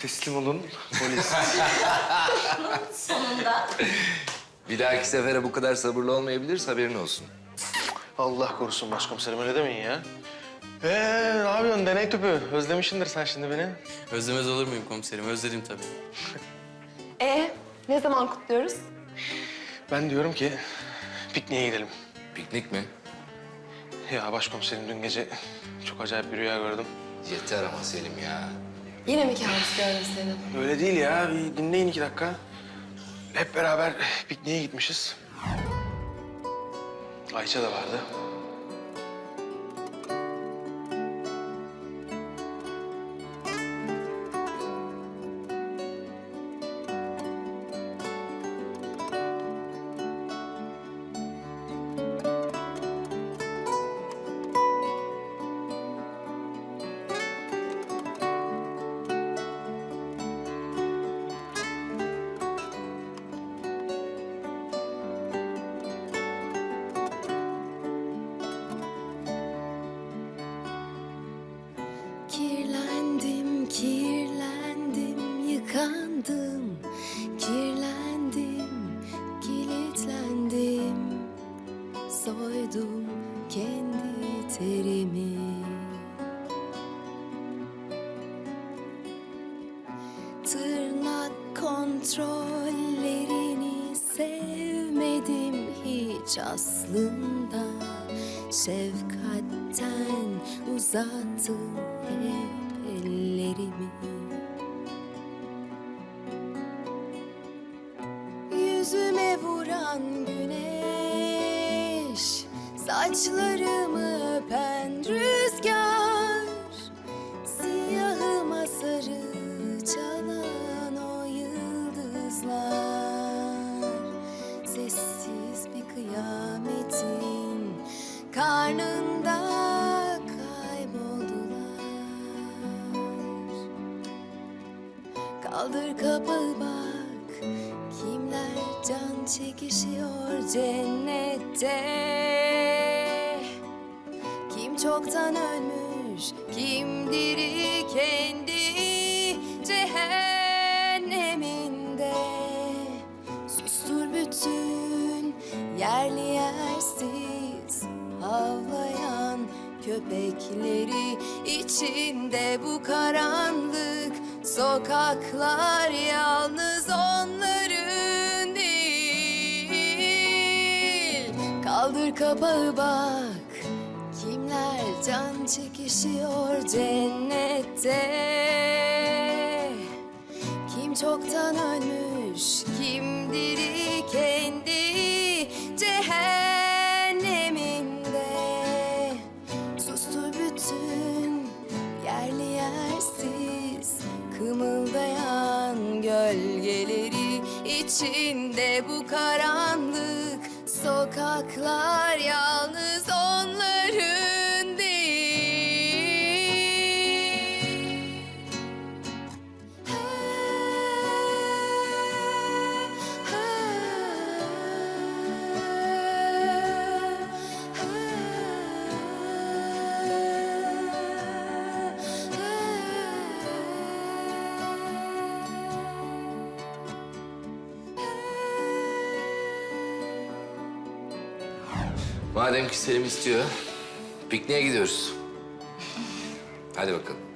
Teslim olun polis. Sonunda. Bir dahaki sefere bu kadar sabırlı olmayabiliriz haberin olsun. Allah korusun başkomiserim öyle demeyin ya. Ee, ne yapıyorsun deney tüpü? Özlemişsindir sen şimdi beni. Özlemez olur muyum komiserim? Özledim tabii. Ee, ne zaman kutluyoruz? Ben diyorum ki pikniğe gidelim. Piknik mi? Ya başkomiserim dün gece çok acayip bir rüya gördüm. Yeter ama Selim ya. Yine mi kabus gördüm seni? Öyle değil ya. Bir dinleyin iki dakika. Hep beraber pikniğe gitmişiz. Ayça da vardı. Kontrollerini sevmedim hiç aslında. Şefkatten uzattım hep ellerimi. Yüzüme vuran güneş Saçlarımı Sessiz bir kıyametin karnında kayboldular. Kaldır kapağı bak Kimler can çekişiyor cennette? Kim çoktan ölmüş Kim diri kendi köpekleri içinde bu karanlık Sokaklar yalnız onların değil. Kaldır kapağı bak Kimler can çekişiyor cennette? Kim çoktan ölmüş, kim diri kendi gölgeleri içinde bu karanlık Sokaklar yalnız Madem ki Selim istiyor, pikniğe gidiyoruz. Hadi bakalım.